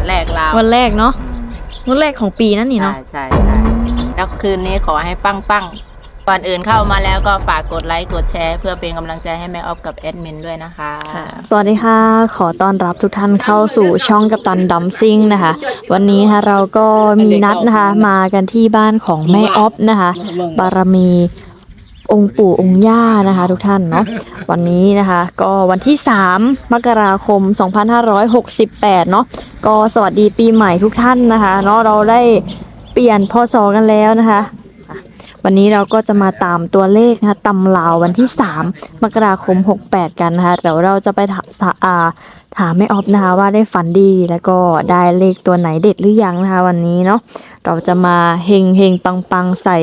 ดแรกเราวันแรกเนาะวันแรกของปีนั่นนี่ใช่เนาะใช่ใช่แล้วคืนนี้ขอให้ปังปังก่อนอื่นเข้ามาแล้วก็ฝากกดไลค์กดแชร์เพื่อเป็นกำลังใจให้แม่ออฟกับแอดมินด้วยนะคะ สวัสดีค่ะ ขอต้อนรับทุกท่านเข้าสู่ช่องกัปตันดัมซิงนะคะ วันนี้นะคะเราก็มีนัดนะคะ มากันที่บ้านของแม่ออฟนะคะ บารมี องค์ปู่องค์ย่านะคะ ทุกท่านเนาะวันนี้นะคะ ก็วันที่ 3 มกราคม 2568 เนาะก็สวัสดีปีใหม่ทุกท่านนะคะเนาะเราได้เปลี่ยนพศกันแล้วนะคะอะวันนี้เราก็จะมาตามตัวเลขนะคะตำลาววันที่ 3 มกราคม 68 กันนะคะเดี๋ยวเราจะไปถามสะอาถามแม่ออฟนะคะว่าได้ฝันดีแล้วก็ได้เลขตัวไหนเด็ดหรือยังนะคะวันนี้เนาะเราจะมาเฮงเฮงปังปังใส่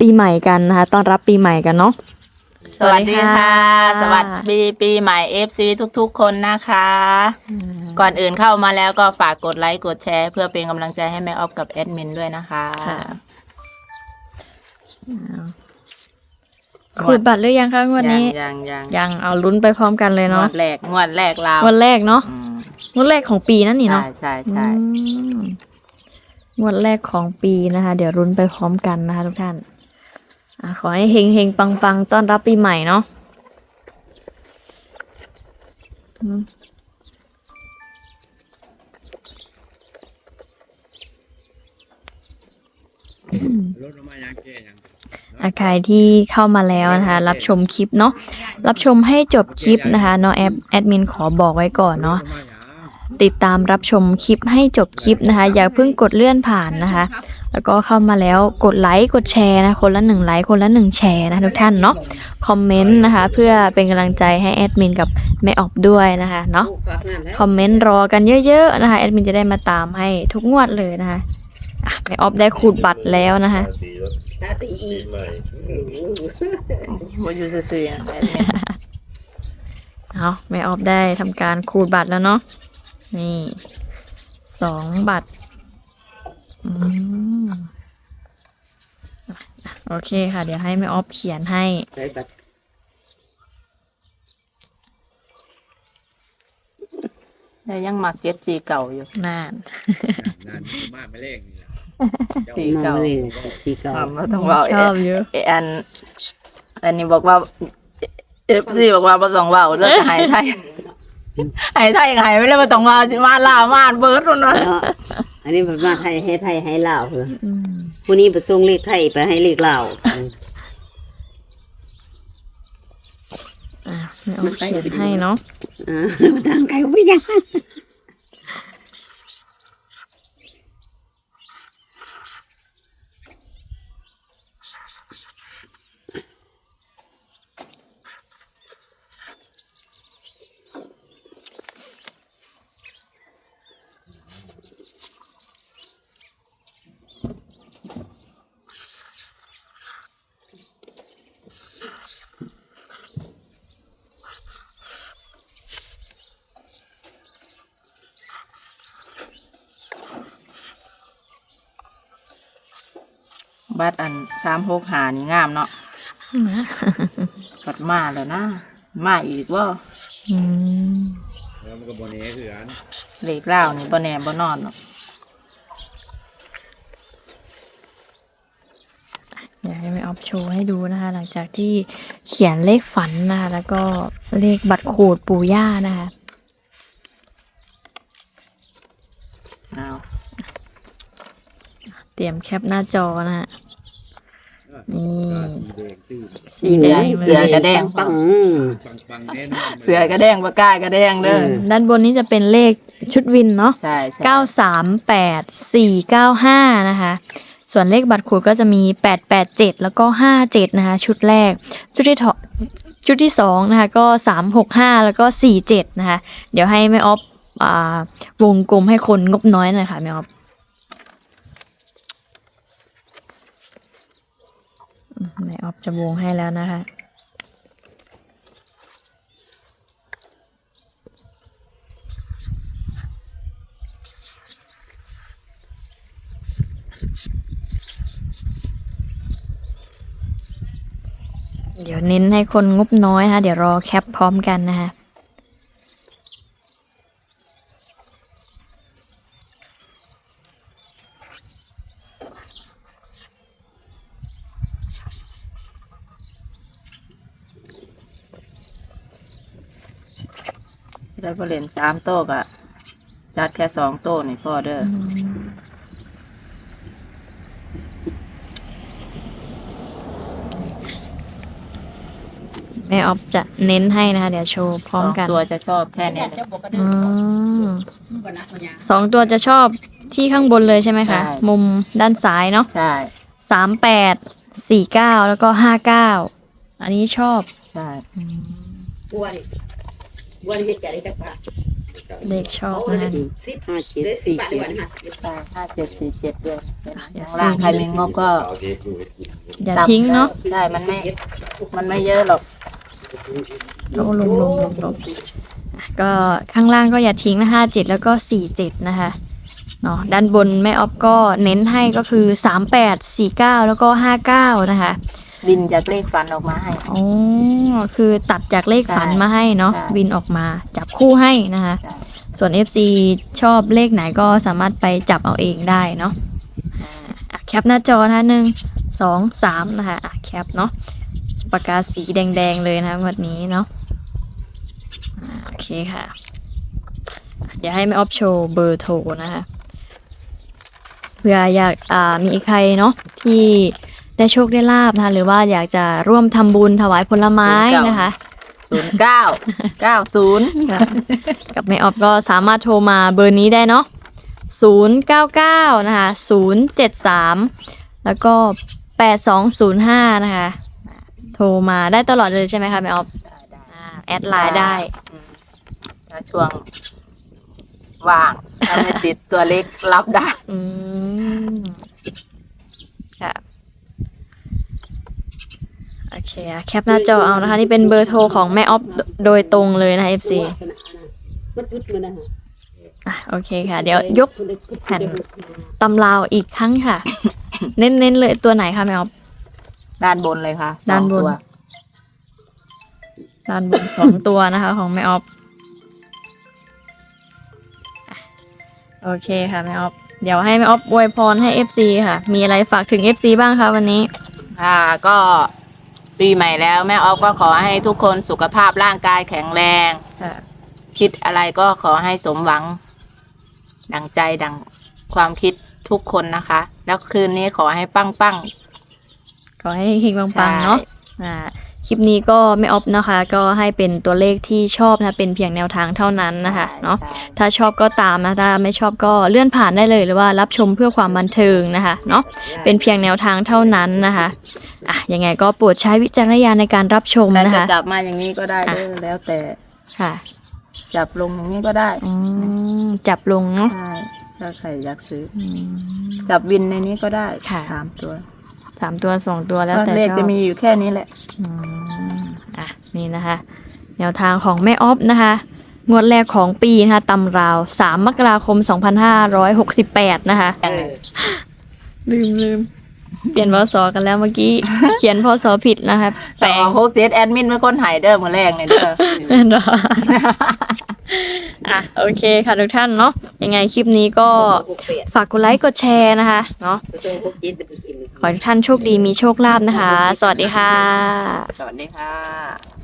ปีใหม่กันนะคะต้อนรับปีใหม่กันเนาะ สวัสดีค่ะ สสวัวัสสดีค่ะ ดีปีใหม่ FC ทุกๆ คนนะคะ ก่อนอื่นเข้ามาแล้วก็ฝากกดไลค์กดแชร์ เพื่อเป็นกำลังใจให้แม่ออฟกับแอดมินด้วยนะคะ ค่ะ ขูดบัตรหรือยังคะงวันนี้ยังยังยังเอาลุ้นไปพร้อมกันเลยงวเนาะดแรกงวดแรกเราวันแรกเนาะอืมงวดแรกของปีนั่นนี่เนาะใช่ใช่ใช่อืมงวดแรกของปีนะคะ เดี๋ยวรุ้นไปพร้อมกันนะคะ ทุกท่านอะ ขอให้เฮงเฮงปังปังต้อนรับปีใหม่เนาะอืมรถมายังแก่ยังอะใครที่เข้ามาแล้วนะคะ รับชมคลิปเนาะรับชมให้จบคลิปนะคะเนาะแอดแอดมินขอบอกไว้ก่อนเนาะรถมายังติดตามรับชมคลิปให้จบคลิปนะคะ อย่าเพิ่งกดเลื่อนผ่านนะคะ แล้วก็เข้ามาแล้วกดไลค์กดแชร์นะคนละหนึ่งไลค์คนละหนึ่งแชร์นะทุกท่านเนาะคอมเมนต์นะคะ เพื่อเป็นกำลังใจให้แอดมินกับแม่ออบด้วยนะคะเนาะคอมเมนต์รอกันเยอะๆนะคะแอดมินจะได้มาตามให้ทุกงวดเลยนะคะอะแม่ออบได้ขูดบัตรแล้วนะคะสีรถตาสีอีกใหม่ว่าอยู่ซื่อๆแอดมินเอาแม่ออบได้ทำการขูดบัตรแล้วเนาะนี่สองบัตร อืมอะโอเคค่ะ เดี๋ยวให้แม่ออบเขียนให้ใส่บัตรแล้วยังหมักเจ็ดจีเก่าอยู่ นาน นานมากไม่เล่งนี่แหละสีมาเก่า เลยสีเก่าอ่าไม่ต้องว่าชอบเยอะเออัน อันนี้บอกว่าเอฟซีบอกว่าประสองว่าเลิกหายไทยหายไทยหายไม่ได้มาต้องว่าจะมาลามาดเบิร์ดมันนะเนาะ อันนี้เป็นมาไทยให้ไทยให้ลาวเหรออืมผู้นี้ประส่งเลขไทยไปให้เลขลาวอะแม่ออบเขียนให้เนาะ อ่าทางไกลก็ไม่ยัง บัตรอันสามหกหานี่งามเนาะกัดมาแล้วนะ มาอีกว่าอืมแล้วมันก็บนนี้คืออันเหล็กเล่าวนี่บ่แน่บ่นอนเนาะเดี๋ยวให้แม่ออบโชว์ให้ดูนะคะ หลังจากที่เขียนเลขฝันนะคะแล้วก็เลขบัตรขูดปู่ย่านะคะอ้าวเตรียมแคปหน้าจอนะฮะ นี่สีแดงตื้นสีแดงเสือกระแดงปังปังปังๆแน่นอนเสือกระแดงปากกากระแดงเด้อด้านบนนี้จะเป็นเลขชุดวินเนาะใช่ใช่เก้าสามแปดสี่เก้าห้านะคะ ส่วนเลขบัตรขูดก็จะมีแปดแปดเจ็ดแล้วก็ห้าเจ็ดนะคะ ชุดแรก ชุดที่ถอชุดที่สองนะคะ ก็สามหกห้าแล้วก็สี่เจ็ดนะคะ เดี๋ยวให้แม่ออฟอ่าวงกลมให้คนงบน้อยหน่อยค่ะแม่ออฟ นายออฟจะวงให้แล้วนะคะเดี๋ยวเน้นให้คนงบน้อยค่ะ เดี๋ยวรอแคปพร้อมกันนะคะ ได้พอเล่นสามโต๊ะก็จัดแค่สองโต๊ะนี่พ่อเด้ออแม่ออฟจะเน้นให้นะคะ เดี๋ยวโชว์พร้อมกัน สงตัวจะชอบแค่นี้เลยอืมสองตัวจะชอบที่ข้างบนเลยใช่ไหมคะ ใช่ มุมด้านซ้ายเนาะใช่ สามแปดสี่เก้าแล้วก็ห้าเก้าอันนี้ชอบ ใช่บัวนี่บั วนี่เฮ็ดแก่ได้จักบาทเลขชอบนะคะสิบห้าเจ็ดสี่เจ็ดใช่ห้าเจ็ดสี่เจ็ดเดือนเดี๋ยวข้างล่างใครมีงบก็เอาเทปดูให้กินอย่าทิ้งเนาะใช่มันไม่มันไม่เยอะหรอกลงลงลงลงลงอะก็ข้างล่างก็อย่าทิ้งนะห้าเจ็ดแล้วก็สี่เจ็ดนะคะเนาะด้านบนแม่ออฟก็เน้นให้ก็คือสามแปดสี่เก้าแล้วก็ห้าเก้านะคะ บินจากเลขฟันออกมาให้ อ๋อคือตัดจากเลขฝันใช่มาให้เนาะใช่ วินออกมาจับคู่ให้นะคะใช่ส่วน FC ชอบเลขไหนก็สามารถไปจับเอาเองได้เนาะอ่าอะแคปหน้าจอนะคะหนึ่งสองสามนะคะอะแคปเนาะปากกาสีแดงๆเลยนะคะวันนี้เนาะอ่าโอเคค่ะอะ เดี๋ยวให้แม่ออฟโชว์เบอร์โทรนะคะเผื่ออยากอ่ามีใครเนาะที่ ได้โชคได้ลาบนะคะหรือว่าอยากจะร่วมทำบุญถวายผลไม้นะคะศูนย์เก้าเก้าศูนย์ค่ะกับแม่ออฟก็สามารถโทรมาเบอร์นี้ได้เนาะ099นะคะ073แล้วก็8205นะคะโทรมาได้ตลอดเลยใช่ไหมคะแม่ออฟอ่าแอดไลน์ได้อืมถ้าช่วงว่างถ้าไม่ติดตัวเล็กรับได้ อืม ค่ะ โอ เคอะแคปหน้าจอเอานะคะ นี่เป็นเบอร์โทรของแม่ออฟโดยตรงเลยนะคะ FC มันอึดมันนะฮะอะโอเคค่ะ เดี๋ยวยกแผ่นตำราวอีกครั้งค่ะ เน้นๆเลยตัวไหนคะแม่ออฟด้านบนเลยค่ะสองด้านบนตัวด้านบนสองตัวนะคะ ของแม่ออฟอะโอเคค่ะแม่ออฟเดี๋ยวให้แม่ออฟอวยพรให้ FC ค่ะ มีอะไรฝากถึง FC บ้างคะวันนี้ค่ะก็ ปีใหม่แล้วแม่ออฟก็ขอให้ทุกคนสุขภาพร่างกายแข็งแรงคิดอะไรก็ขอให้สมหวัง ดังใจดังความคิดทุกคนนะคะ แล้วคืนนี้ขอให้ปั้งปั้งขอให้เฮงๆๆปังๆเนาะอ่าคลิปนี้ก็ไม่ออฟนะคะ ก็ให้เป็นตัวเลขที่ชอบนะเป็นเพียงแนวทางเท่านั้นนะคะเนาะใช่ถ้าชอบก็ตามนะถ้าไม่ชอบก็เลื่อนผ่านได้เลยหรือว่ารับชมเพื่อความบันเทิงนะคะเนาะเป็นเพียงแนวทางเท่านั้นนะคะอะ ยังไงก็โปรดใช้วิจารณญาณในการรับชมแล้วนะจะคะ จับมาอย่างนี้ก็ได้เด้อแล้วแต่ค่ะจับลงอย่างนี้ก็ได้อืมจับลงเนาะใช่ถ้าใครอยากซื้อ อืม จับวินในนี้ก็ได้ค่ะ สามตัวสามตัวสองตัวแล้วเพราะแต่เลขชอจะบมีอยู่แค่นี้แหละ อืมอะนี่นะคะ แนวทางของแม่ออฟนะคะ งวดแรกของปีนะคะตำราว 3 มกราคม 2568 นะคะ ลืมลืม เปลี่ยนพศกันแล้วเมื่อกี้ เขียนพศผิดนะคะแปแปลลงงโฮกเจ็ดแอดมินเป็นคนใหายเด้อมือแรกเนี่ยเด้อเห็นเหรออะโอเคค่ะทุกท่านเนาะยังไงคลิปนี้ก็ฝากกดไลค์กดแชร์นะคะเนาะกระทรวงพวกจิตไปกินขอให้ทุกท่านโชคดีมีโชคลาภนะคะ สวัสดีค่ะ สวัสดีค่ะ